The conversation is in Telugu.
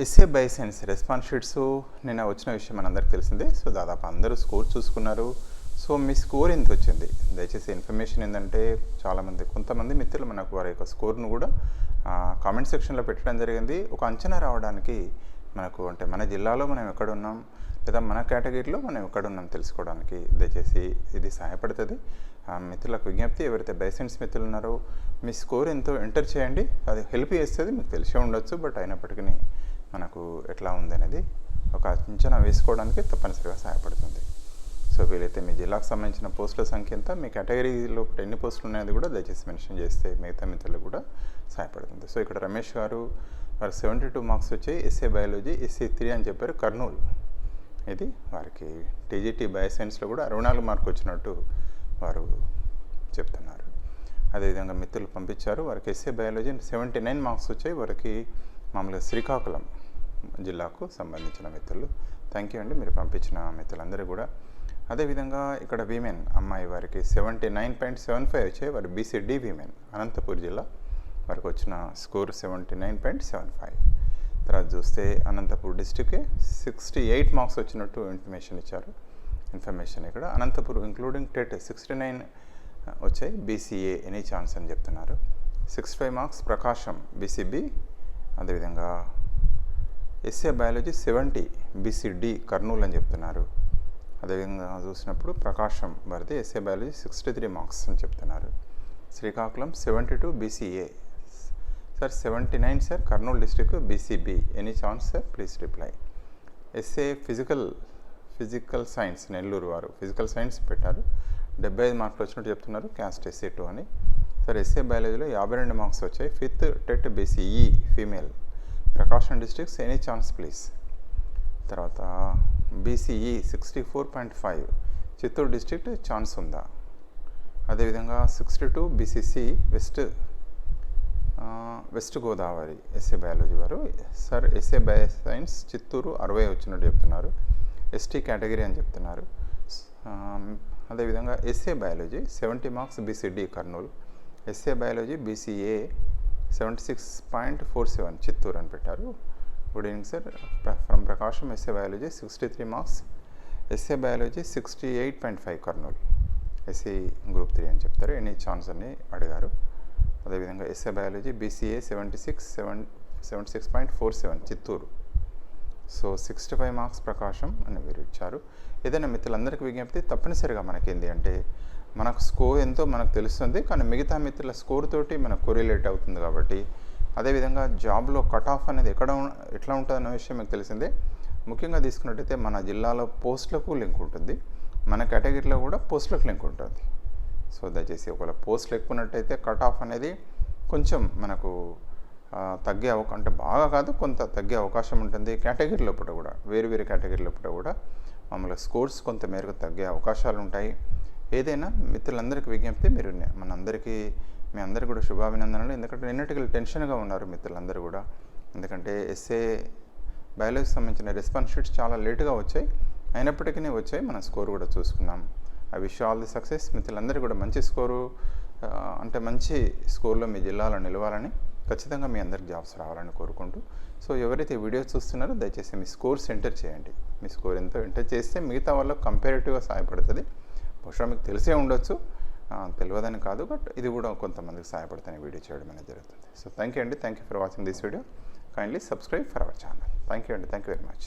SA బైసెన్స్ response sheets. నిన్న వచ్చిన విషయం మనందరికి తెలిసిందే. సో దాదాపు అందరూ స్కోర్ చూసుకున్నారు. సో మీ స్కోర్ ఎంత వచ్చింది దయచేసి ఇన్ఫర్మేషన్ ఏంటంటే చాలామంది కొంతమంది మిత్రులు మనకు వారి యొక్క స్కోర్ను కూడా కామెంట్ సెక్షన్లో పెట్టడం జరిగింది. ఒక అంచనా రావడానికి మనకు అంటే మన జిల్లాలో మనం ఎక్కడ ఉన్నాం లేదా మన కేటగిరీలో మనం ఎక్కడ ఉన్నాం తెలుసుకోవడానికి దయచేసి ఇది సహాయపడుతుంది. మిత్రులకు విజ్ఞప్తి ఎవరైతే బైసెన్స్ మిత్రులు ఉన్నారో మీ స్కోర్ ఎంతో ఎంటర్ చేయండి. అది హెల్ప్ చేస్తుంది మీకు తెలిసే ఉండొచ్చు బట్ అయినప్పటికీ మనకు ఎట్లా ఉంది అనేది ఒక అంచనా వేసుకోవడానికి తప్పనిసరిగా సహాయపడుతుంది. సో వీలైతే మీ జిల్లాకు సంబంధించిన పోస్టుల సంఖ్య ఎంత మీ కేటగిరీలో ఎన్ని పోస్టులు ఉన్నాయని కూడా దయచేసి మెన్షన్ చేస్తే మిగతా మిత్రులకు కూడా సహాయపడుతుంది. సో ఇక్కడ రమేష్ గారు వారు సెవెంటీ టూ మార్క్స్ వచ్చాయి ఎస్ఏ బయాలజీ ఎస్ఏ త్రీ అని చెప్పారు కర్నూలు. ఇది వారికి టీజీటీ బయోసైన్స్లో కూడా అరవై నాలుగు మార్కు వచ్చినట్టు వారు చెప్తున్నారు. అదేవిధంగా మిత్రులు పంపించారు. వారికి SA biology seventy nine marks వచ్చాయి. వారికి మామూలుగా శ్రీకాకుళం జిల్లాకు సంబంధించిన మిత్రులు. థ్యాంక్ యూ అండి. మీరు పంపించిన మిత్రులందరూ కూడా. అదేవిధంగా ఇక్కడ విమెన్ అమ్మాయి వారికి seventy nine point seven five వచ్చాయి. వారు బీసీడీ విమెన్ అనంతపూర్ జిల్లా వారికి వచ్చిన score seventy nine point seven five. తర్వాత చూస్తే అనంతపూర్ డిస్టిక్కే సిక్స్టీ ఎయిట్ మార్క్స్ వచ్చినట్టు ఇన్ఫర్మేషన్ ఇచ్చారు. ఇన్ఫర్మేషన్ ఇక్కడ. Anantapuram including TET sixty nine వచ్చాయి. బీసీఏ ఎనీ ఛాన్స్ అని చెప్తున్నారు. Sixty five marks Prakasam BCB అదేవిధంగా SA biology seventy BCD Kurnool అని చెప్తున్నారు. అదేవిధంగా చూసినప్పుడు Prakasam Bharati SA biology sixty three marks అని చెప్తున్నారు. Srikakulam seventy two BCA sir seventy nine sir Kurnool district BCB any chance sir please reply SA physical physical science Nellore వారు ఫిజికల్ సైన్స్ పెట్టారు. డెబ్బై ఐదు మార్కులు వచ్చినట్టు చెప్తున్నారు క్యాస్ట్ ఎస్ఏ టూ అని. సార్ ఎస్ఏ బయాలజీలో యాభై రెండు మార్క్స్ వచ్చాయి. Fifth TET BCE female. Prakasam districts any chance please. తర్వాత BCE sixty four point five. Chittoor district chance ఉందా? అదేవిధంగా sixty two BCC west west Godavari SA biology వారు. Sir SA bio science Chittoor అరవై వచ్చినట్టు చెప్తున్నారు. ఎస్టీ కేటగిరీ అని చెప్తున్నారు. అదేవిధంగా SA biology seventy marks BCD Kurnool SA biology BCA seventy six point four seven Chittoor అని పెట్టారు. Good evening sir. From Prakasam SA biology sixty three marks SA biology sixty eight point five Kurnool SC group three అని చెప్తారు. ఎనీ ఛాన్స్ అని అడిగారు. అదేవిధంగా SA biology BCA seventy six seven seventy six point four seven Chittoor. So sixty five marks Prakasam అని వీరు ఇచ్చారు. ఏదైనా మిత్రులందరికీ విజ్ఞప్తి తప్పనిసరిగా మనకేంది అంటే మనకు స్కోర్ ఎంతో మనకు తెలుస్తుంది కానీ మిగతా మిత్రుల స్కోర్ తోటి మనకు కొరిలేట్ అవుతుంది కాబట్టి అదేవిధంగా జాబ్లో కట్ ఆఫ్ అనేది ఎక్కడ ఎట్లా ఉంటుంది అనే విషయం మీకు తెలిసిందే. ముఖ్యంగా తీసుకున్నట్టయితే మన జిల్లాలో పోస్టులకు లింక్ ఉంటుంది. మన కేటగిరీలో కూడా పోస్టులకు లింక్ ఉంటుంది. సో దయచేసి ఒకవేళ పోస్టులు ఎక్కున్నట్టయితే కట్ ఆఫ్ అనేది కొంచెం మనకు తగ్గే అవకాశం అంటే బాగా కాదు కొంత తగ్గే అవకాశం ఉంటుంది. కేటగిరీ లోపల కూడా వేరు వేరు కేటగిరీ లోపల కూడా మామూలుగా స్కోర్స్ కొంత మేరకు తగ్గే అవకాశాలు ఉంటాయి. ఏదైనా మిత్రులందరికీ విజ్ఞప్తి మీరు మనందరికీ మీ అందరికీ కూడా శుభాభినందనలు. ఎందుకంటే నిన్నటికి టెన్షన్గా ఉన్నారు మిత్రులందరూ కూడా. ఎందుకంటే ఎస్ఏ బయాలజీకి సంబంధించిన రెస్పాన్స్ షీట్స్ చాలా లేటుగా వచ్చాయి. అయినప్పటికీ వచ్చాయి. మనం స్కోర్ కూడా చూసుకున్నాం. I wish all the success. మిత్రులందరూ కూడా మంచి స్కోరు అంటే మంచి స్కోర్లో మీ జిల్లాలో నిలవాలని ఖచ్చితంగా మీ అందరికి జాబ్స్ రావాలని కోరుకుంటూ సో ఎవరైతే వీడియోస్ చూస్తున్నారో దయచేసి మీ స్కోర్స్ ఎంటర్ చేయండి. మీ స్కోర్ ఎంతో ఎంటర్ చేస్తే మిగతా వాళ్ళకు కంపేరేటివ్గా సహాయపడుతుంది. బహుశా మీకు తెలిసే ఉండొచ్చు. తెలియదని కాదు బట్ ఇది కూడా కొంతమందికి సహాయపడుతుంది వీడియో చేయడం అనేది జరుగుతుంది. సో థ్యాంక్ యూ అండి. Thank you for watching this video. Kindly subscribe for our channel. Thank you అండి. Thank you very much.